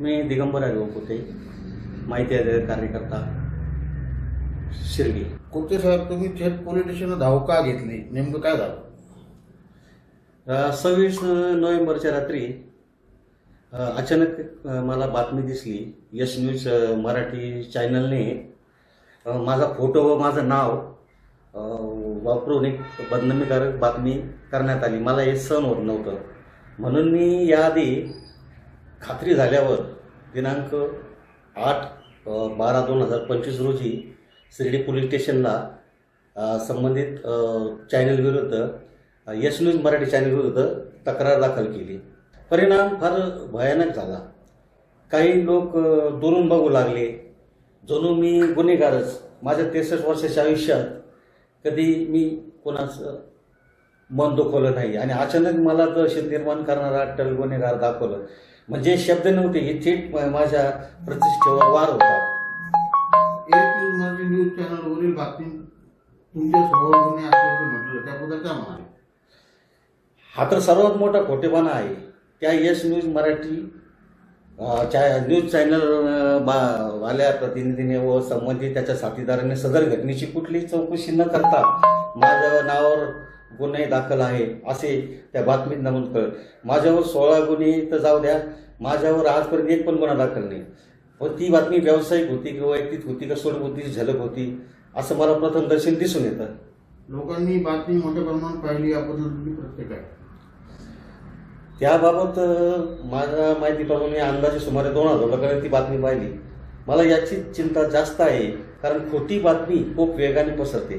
मी दिगंबर आहे कुठे माहिती आहे कार्यकर्ता शिर्डी. कुर्ते साहेब तुम्ही थेट पोलीस स्टेशनला धाव का घेतली? नेमकं काय झालं? सव्वीस नोव्हेंबरच्या रात्री अचानक मला बातमी दिसली. यश न्यूज मराठी चॅनलने माझा फोटो व माझं नाव वापरून एक बदनामीकारक बातमी करण्यात आली. मला हे सहन होत नव्हतं. म्हणून मी याआधी खात्री झाल्यावर दिनांक आठ बारा दोन हजार पंचवीस रोजी शिर्डी पोलीस स्टेशनला संबंधित चॅनलविरुद्ध यश न्यूज मराठी चॅनलविरुद्ध तक्रार दाखल केली. परिणाम फार भयानक झाला. काही लोक दुरून बघू लागले. जणू मी गुन्हेगारच माझ्या त्रेसष्ट वर्षाच्या आयुष्यात कधी मी कोणाचं मन दुखवलं नाही. आणि अचानक मला दहशत निर्माण करणारा अट्टल गुन्हेगार दाखवलं. म्हणजे शब्द नव्हते हे थेट माझ्या प्रतिष्ठेवर वार होता. एक न्यूज चॅनलवरील बातमी तुमच्या असल्याचं म्हटलं त्याबद्दल काय म्हणाले? हा तर सर्वात मोठा खोटेपणा आहे. त्या Yash news Marathi news channel वाल्या प्रतिनिधीने व संबंधित त्याच्या साथीदाराने सदर घटनेची कुठलीही चौकशी न करता माझ्या नावावर गुन्हे दाखल आहे असे त्या बातमीत नमूद कर माझ्यावर सोळा गुन्हे तर जाऊ द्या. माझ्यावर आजपर्यंत एक पण गुन्हा दाखल नाही. पण ती बातमी व्यावसायिक होती की वैयक्तिक होती का सोडबुद्धीची झलक होती असं मला प्रथम दर्शन दिसून येतं. लोकांनी बातमी मोठ्या प्रमाणात पाहिली याबद्दल प्रत्येक आहे. त्याबाबत माझ्या माहितीप्रमाणे अंदाजे सुमारे दोन हजार लोकांनी ती बातमी पाहिली. मला याची चिंता जास्त आहे कारण खोटी बातमी खूप वेगाने पसरते.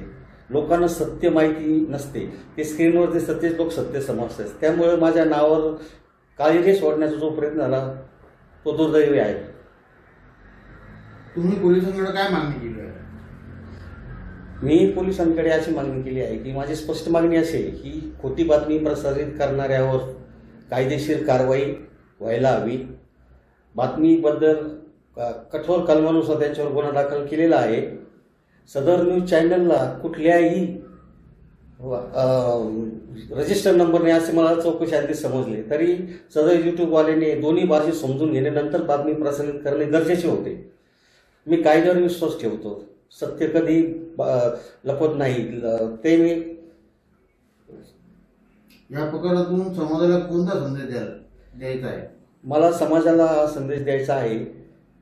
लोकांना सत्य माहिती नसते. ते स्क्रीनवर दिसतात तेच लोक सत्य समजतात. त्यामुळे माझ्या नावावर काळी सोडण्याचा जो प्रयत्न झाला तो दुर्दैवी आहे. तुम्ही पोलिसांकडे काय मागणी केली आहे? मी पोलिसांकडे अशी मागणी केली आहे की माझी स्पष्ट मागणी अशी आहे की खोटी बातमी प्रसारित करणाऱ्यावर कायदेशीर कारवाई व्हायला हवी. बातमीबद्दल कठोर कलमानुसार त्यांच्यावर गुन्हा दाखल केलेला आहे. सदर न्यूज चॅनलला कुठल्याही रजिस्टर नंबरने असे मला चौकशी आधी समजले. तरी सदर युट्यूबवाल्याने दोन्ही भाषेत समजून घेणे नंतर बातमी प्रसारित करणे गरजेचे होते. मी कायद्यावर विश्वास ठेवतो. सत्य कधी लपत नाही. ते मी या प्रकारातून समाजाला कोणता संदेश द्यायचा आहे? मला समाजाला हा संदेश द्यायचा आहे.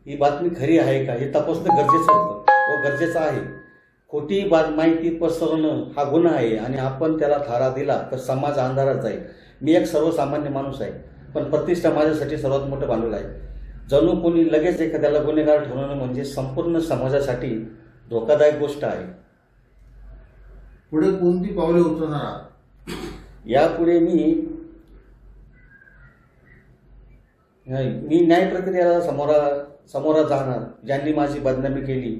ही बातमी खरी आहे का? हे तपासणं गरजेचं होतं. व गरजेचं आहे. खोटी बात माहिती पसरवणं हा गुन्हा आहे आणि आपण त्याला थारा दिला तर समाज अंधारात जाईल. मी एक सर्वसामान्य माणूस आहे पण प्रतिष्ठा माझ्यासाठी सर्वात मोठं भांडवल आहे. जणू कोणी लगेच एखाद्याला गुन्हेगार ठरवणं म्हणजे संपूर्ण समाजासाठी धोकादायक गोष्ट आहे. पुढे कोणती पावले उचलणार यापुढे मी मी न्याय प्रक्रियेला समोरा समोरा जाणार ज्यांनी माझी बदनामी केली.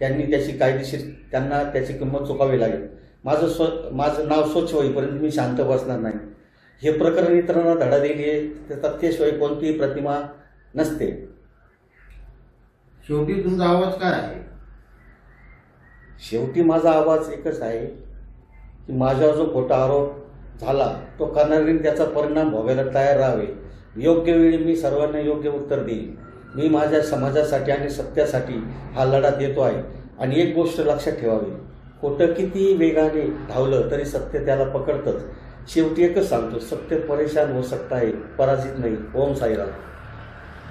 त्यांनी त्याची कायदेशीर त्यांना त्याची किंमत चुकावी लागेल. माझं स्व माझं नाव स्वच्छ होईपर्यंत मी शांत बसणार नाही. हे प्रकरण इतरांना धडा दिली आहे तर तथ्याशिवाय कोणतीही प्रतिमा नसते. शेवटी तुमचा आवाज काय आहे? शेवटी माझा आवाज एकच आहे की माझ्यावर जो खोटा आरोप झाला तो करणाऱ्यांनी त्याचा परिणाम भोगायला तयार राहावे. योग्य वेळी मी सर्वांना योग्य उत्तर देईन. मी माझ्या समाजासाठी आणि सत्यासाठी हा लढा देतो आहे. आणि एक गोष्ट लक्षात ठेवावी. खोटं किती वेगाने धावलं तरी सत्य त्याला पकडतंच. शेवटी एकच सांगतो सत्य परेशान होऊ सकता आहे पराजित नाही. ओम साईराम.